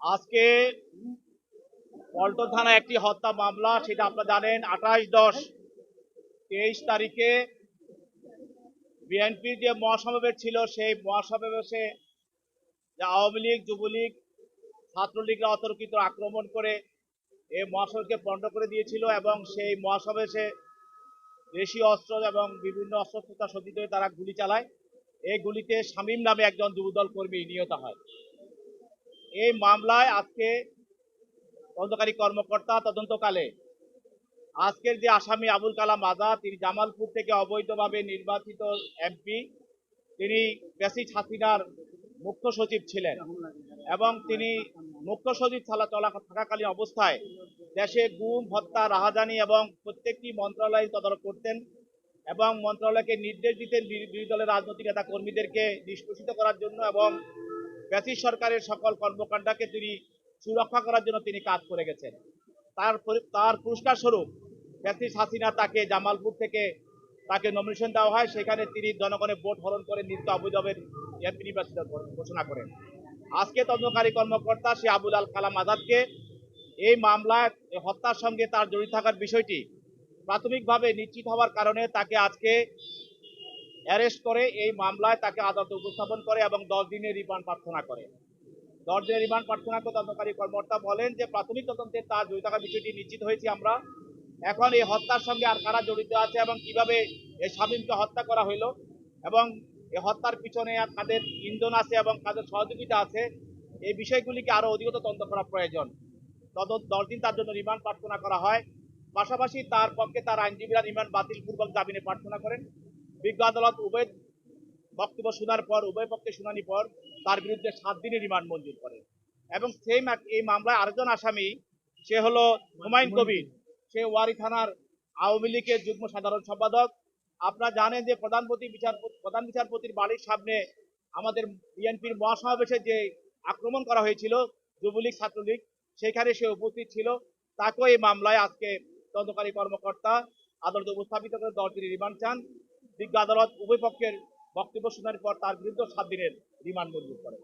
আজকে পল্টন থানা একটি হত্যা মামলা, সেটা আপনারা জানেন, আঠাশ দশ তেইশ তারিখে বিএনপির যে মহাসমাবেশ ছিল, সেই মহাসমাবেশে যে আওয়ামী লীগ, যুবলীগ, ছাত্রলীগরা অতর্কিত আক্রমণ করে এই মহাসমাবেশকে পণ্ড করে দিয়েছিল এবং সেই মহাসমাবেশে দেশীয় অস্ত্র এবং বিভিন্ন অস্ত্রতা সজ্জিত তারা গুলি চালায়। এই গুলিতে শামীম নামে একজন যুবদল কর্মী নিহত হয়। এই মামলায় আজকে তদন্তকারী কর্মকর্তা তদন্তকালে আজকের যে আসামি আবুল কালাম আজাদ, তিনি জামালপুর থেকে অবৈধভাবে নির্বাচিত এমপি তিনি বেসিস হাসিনার মুখ্য সচিব ছিলেন এবং তিনি মুখ্য সচিব ছাড়া চলা থাকাকালীন অবস্থায় দেশে গুম, হত্যা, রাহাজানি এবং প্রত্যেকটি মন্ত্রণালয় তদারক করতেন এবং মন্ত্রণালয়কে নির্দেশ দিতেন বিরো- বিরোধী দলের রাজনৈতিক নেতা কর্মীদেরকে নিষ্পেষিত করার জন্য এবং ব্যাসিস সরকারের সকল কর্মকাণ্ডকে তিনি সুরক্ষা করার জন্য তিনি কাজ করে গেছেন। তার তার পুরস্কার স্বরূপ হাসিনা তাকে জামালপুর থেকে তাকে নমিনেশন দেওয়া হয়। সেখানে তিনি জনগণের ভোট হরণ করে নিত্য অবৈধভাবে এমপি নির্বাচিত ঘোষণা করেন। আজকে তদন্তকারী কর্মকর্তা সে আবুল আল কালাম আজাদকে এই মামলায় হত্যার সঙ্গে তার জড়িত থাকার বিষয়টি প্রাথমিকভাবে নিশ্চিত হওয়ার কারণে তাকে আজকে অ্যারেস্ট করে এই মামলায় তাকে আদালতে উপস্থাপন করে এবং দশ দিনের রিমান্ড প্রার্থনা করে। দশ দিনের রিমান্ড প্রার্থনা করে তদন্তকারী কর্মকর্তা বলেন যে, প্রাথমিক তদন্তে তার জড়িত থাকার বিষয়টি নিশ্চিত হয়েছি আমরা। এখন এই হত্যার সঙ্গে আর কারা জড়িত আছে এবং কীভাবে এই স্বামীমকে হত্যা করা হলো এবং এই হত্যার পিছনে কাদের ইন্ধন আছে এবং কাদের সহযোগিতা আছে, এই বিষয়গুলিকে আরও অধিকতর তদন্ত করা প্রয়োজন। তদন্ত, দশ দিন তার জন্য রিমান্ড প্রার্থনা করা হয়। পাশাপাশি তার পক্ষে তার আইনজীবীরা রিমান্ড বাতিল পূর্বক জামিনে প্রার্থনা করেন। বিজ্ঞ আদালত উভয় বক্তব্য শোনার পর, উভয় পক্ষে শুনানি পর তার বিরুদ্ধে সাত দিনের রিমান্ড মঞ্জুর করে। এবং সেই এই মামলায় আরেকজন আসামি, সে হলো হুমায়ুন কবির। সে ওয়ারি থানার আওয়ামী লীগের যুগ্ম সাধারণ সম্পাদক। আপনারা জানেন যে প্রধানপতি বিচারপতি, প্রধান বিচারপতির বাড়ির সামনে আমাদের বিএনপির মহাসমাবেশে যে আক্রমণ করা হয়েছিল, যুবলীগ, ছাত্রলীগ, সেখানে সে উপস্থিত ছিল। তাকেও এই মামলায় আজকে তদন্তকারী কর্মকর্তা, আদালতে উপস্থাপিত করে দশ দিনের রিমান্ড চান। বিজ্ঞ আদালত উভয় পক্ষের বক্তব্য শোনার পর তার বিরুদ্ধে সাত দিনের রিমান্ড মঞ্জুর করে।